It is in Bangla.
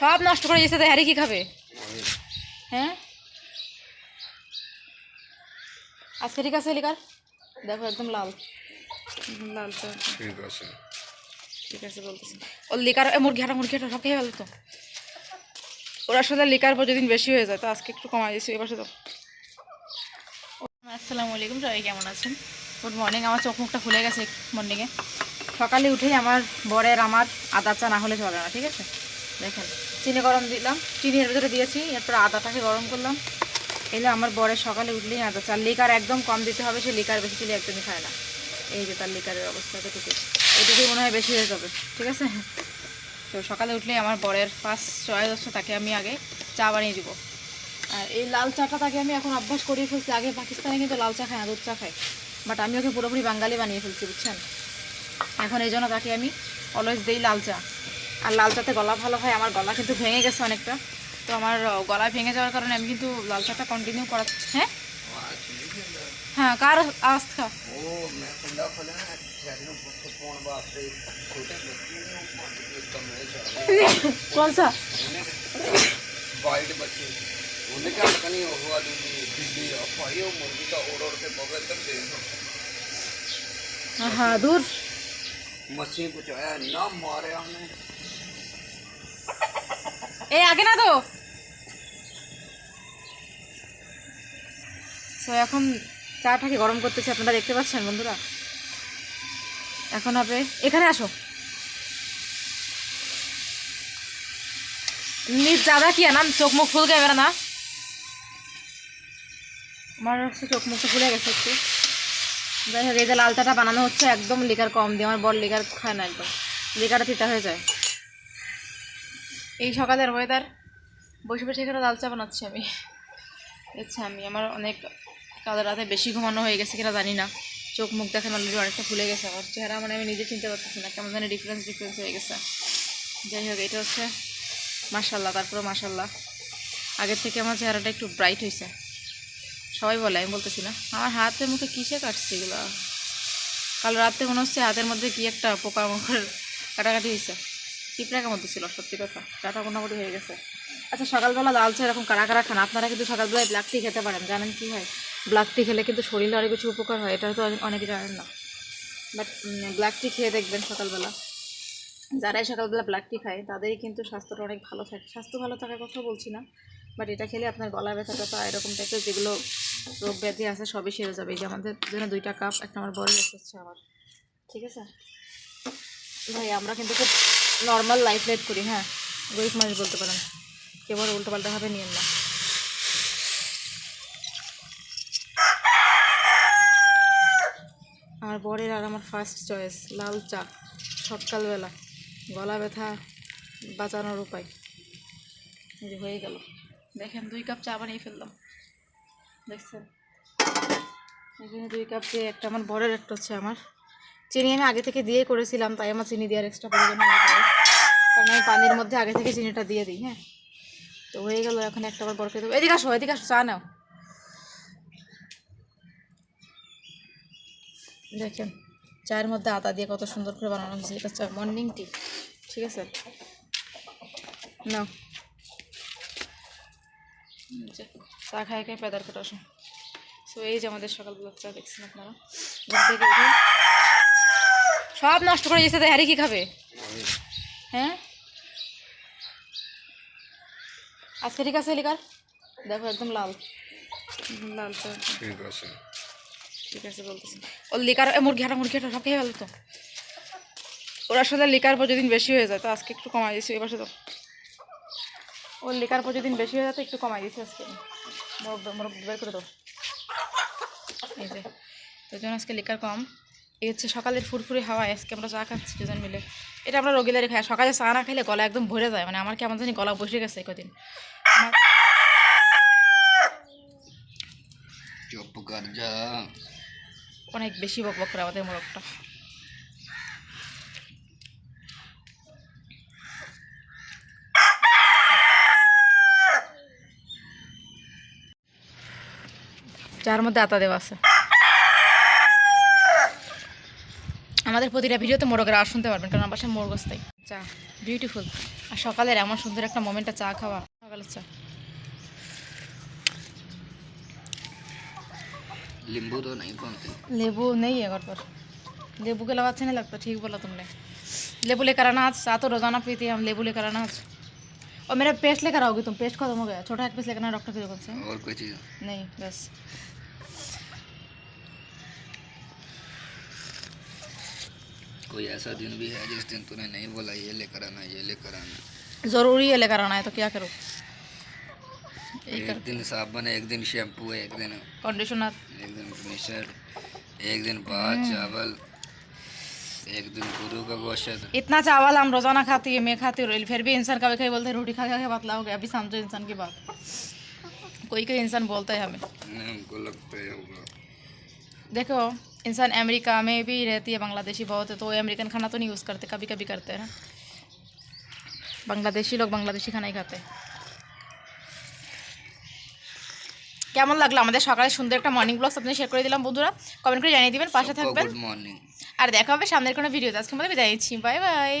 সব নষ্ট করে হ্যারি কি খাবে? হ্যাঁ? আজকে ঠিক আছে লিকার দেখো একদম লাল। লাল তো। ঠিক আছে। লিকার মুরগি ওরা আসলে লিকার পর যেদিন বেশি হয়ে যায় তো আজকে একটু কমাই দিয়েছি এবার আসসালামু আলাইকুম, সবাই কেমন আছেন? গুড মর্নিং আমার চোখ মুখটা খুলে গেছে মর্নিংয়ে সকালে উঠেই আমার বরের আমার আদা চা না হলে চলে না, ঠিক আছে? দেখেন, চিনি গরম দিলাম চিনি এর ভিতরে দিয়েছি, এরপর আদাটাকে গরম করলাম। এলে আমার বরের সকালে উঠলেই আদা চা। লিকার একদম কম দিতে হবে, সে লিকার বেশি চিনি একদমই খায় না। এই যে তার লিকারের অবস্থা এতটুকু এটুকুই মনে হয় বেশি হয়ে যাবে, ঠিক আছে? তো সকালে উঠলেই আমার বরের ফার্স্ট চয়েস হচ্ছে তাকে আমি আগে চা বানিয়ে দিব। আর এই লাল চাটা তাকে আমি এখন অভ্যাস করিয়ে ফেলছি। আগে পাকিস্তানে কিন্তু লাল চা খায় আদর চা খায়। বাট আমি ওকে পুরোপুরি বাঙালি বানিয়ে ফেলছি বুঝছেন? এখন এই জন্য তাকে আমি অলওয়েজ দিই লাল চা। আর লাল চাতে গলা ভালো হয় আমার গলা কিন্তু ভেঙে গেছে অনেকটা। তো আমার গলা ভেঙে যাওয়ার কারণে আমি কিন্তু লাল চাটা কন্টিনিউ করা হ্যাঁ? হ্যাঁ কার আস্থা? কোন वाइट बच्चे उन्हें क्या पता नहीं हुआ दीदी बिल्ली अफवाही और मुर्गी का ओड़ ओड़ के बगल तक दे হ্যাঁ দূর मछली पहुंचाया ना मारे हमने এই আগে না তো তো এখন চাটাকে গরম করতেছি আপনারা দেখতে পাচ্ছেন বন্ধুরা এখন হবে এখানে আসো নিজ দাদা কি না চোখ মুখ ফুল গেবে না আমার হচ্ছে চোখ মুখটা ফুলে গেছে একটু। যাই হোক, এই যে লাল চাটা বানানো হচ্ছে, একদম লিকার কম দিয়ে। আমার বড় লিকার খায় না একদম। লিকারটা তিতা হয়ে যায়। এই সকালের ওয়েদার বসে বসে এখানে লাল চা বানাচ্ছি আমি। আচ্ছা আমি আমার অনেক, কাল রাতে বেশি ঘুমানো হয়ে গেছে কিনা জানি না। চোখ মুখ দেখেন অলরেডি অনেকটা ফুলে গেছে আমার। চেহারা মানে আমি নিজে চিনতে পারতেছি না, কেমন জানি ডিফারেন্স ডিফারেন্স হয়ে গেছে। যাই হোক, এটা হচ্ছে মাসাল্লাহ তারপরে মাসাল্লাহ আগের থেকে আমার চেহারাটা একটু ব্রাইট হয়েছে সবাই বলে, আমি বলতেছি না। আমার হাতে মুখে কিসে কাটছে এগুলো? কাল রাতে মনে হচ্ছে হাতের মধ্যে কি একটা পোকা মাকড় কাটাকাটি হয়েছে। পিঁপড়া কেমন ছিল, সত্যি কথা। চাটা মোটামুটি হয়ে গেছে। আচ্ছা সকালবেলা লাল চা এরকম কারা কারা খান? আপনারা কিন্তু সকালবেলায় ব্ল্যাক টি খেতে পারেন। জানেন কি হয়? ব্ল্যাক টি খেলে কিন্তু শরীরে অনেক কিছু উপকার হয়, এটা তো অনেকে জানেন না। বাট ব্ল্যাক টি খেয়ে দেখবেন সকালবেলা। যারাই সকালবেলা ব্ল্যাক টি খায়, তাদেরই কিন্তু স্বাস্থ্যটা অনেক ভালো থাকে। স্বাস্থ্য ভালো থাকার কথা বলছি না বাট এটা খেলে আপনার গলা ব্যথা টথা এরকম টাইপের যেগুলো রোগ ব্যাধি আছে, সবই সেরে যাবে। এই যে আমাদের জন্য দুইটা কাপ, একটা আমার বড় হচ্ছে আমার। ঠিক আছে? ভাই, আমরা কিন্তু খুব নর্মাল লাইফ লাইফ করি হ্যাঁ? গরিব মানুষ বলতে পারেন। কেবল উল্টোপাল্টাভাবে নিয়েন না। আমার বরের আর আমার ফার্স্ট চয়েস লাল চা, সকালবেলা। গলা ব্যথা বাঁচানোর উপায়। হয়ে গেল। দেখেন, দুই কাপ চা বানিয়ে ফেললাম। দেখছেন? এখানে দুই কাপ দিয়ে একটা আমার বরের একটা হচ্ছে আমার। চিনি আমি আগে থেকে দিয়ে করেছিলাম, তাই আমার চিনি দেওয়ার এক্সট্রা প্রয়োজন কারণ আমি পানির মধ্যে আগে থেকে চিনিটা দিয়ে দিই হ্যাঁ। তো হয়ে গেল, এখন একটা আবার বরকে দেবো। এদিকে আসো চা নাও। দেখেন, চায়ের মধ্যে আদা দিয়ে কত সুন্দর করে বানানো হয়েছে, এটা মর্নিং টি ঠিক আছে? নাও এই যে, চা খাই খাই পেদার কেটে আসো সো এই যে আমাদের সকালবেলার চা দেখছেন আপনারা। ঘুম থেকে উঠে সব নষ্ট করে দিয়েছে তো হ্যারি কি খাবে? হ্যাঁ? আজকে ঠিক আছে লিকার দেখো একদম লাল। লাল তো ठीक আছে। ঠিক আছে বলতেছি। ও লিকার মুরগি হাঁটা মুরগি হাঁটা সব খেয়ে ফেলো তো ওর আসলে লিকার প্রতিদিন বেশি হয়ে যায় তো আজকে একটু কমাই দিয়েছি এবার তো। ওর লিকার প্রতিদিন বেশি হয়ে যায় তো একটু কমাই দিয়েছি আজকে। মোরগ মোরগ বের করে দাও। এই যে তো জন্য আজকে লিকার কম। এই হচ্ছে সকালের ফুরফুরে হাওয়া আজকে আমরা চা খাচ্ছি দুজন মিলে। এটা আমরা রোগীদারি খাই সকালে চা না খেলে গলা একদম ভরে যায় মানে আমার কেমন জানি গলা বসে গেছে কদিন। আমার যা। অনেক বেশি বক বক করে আমাদের মোরগটা। যার মধ্যে আতা দেওয়া আছে আমাদের প্রতিটা ভিডিওতে মোরগের আওয়াজ শুনতে পারবেন কারণ আমার বাসায় মোরগ আসতাই চা বিউটিফুল আর সকালের এমন সুন্দর একটা মোমেন্টে চা খাওয়া সকালের চা नींबू तो नहीं बनते लेबू नहीं है घर पर लेबू के अलावा अच्छा नहीं लगता ठीक बोला तुमने लेबू लेकर आना आज सातों रोजाना पीती है हम लेबू लेकर आना आज और मेरा पेस्ट लेकर आओगी तुम पेस्ट खत्म हो गया छोटा एक पेस्ट लेकर आना डॉक्टर की दुकान से और कोई चीज़ नहीं बस कोई ऐसा दिन भी है जिस दिन तूने नहीं बोला ये लेकर आना ये लेकर आना। ज़रूरी है लेकर आना है तो क्या करो? एक कर। दिन साबुन एक दिन शैम्पू एक दिन कंडीशनर एक दिन फिनिशर एक दिन भात चावल एक दिन गुरु का गोश्त। इतना चावल हम रोज़ाना खाती है मैं खाती हूँ फिर भी इंसान कभी कभी बोलते हैं रोटी खा खा के पतला हो गया अभी समझो इंसान की बात। कोई कोई इंसान बोलता है हमें। हमको लगता है होगा। देखो इंसान अमेरिका में भी रहती है बांग्लादेशी बहुत है तो वो अमेरिकन खाना तो नहीं यूज़ करते कभी कभी करते हैं ना बांग्लादेशी लोग बांग्लादेशी खाना ही खाते हैं কেমন লাগলো আমাদের সকালে সুন্দর একটা মর্নিং ব্লগস আপনি শেয়ার করে দিলাম বন্ধুরা কমেন্ট করে জানিয়ে দিবেন পাশে থাকবেন गुड मॉर्निंग আর দেখা হবে সামনের কোনো ভিডিওতে আজকে মধ্যে বিদায় নিচ্ছি বাই বাই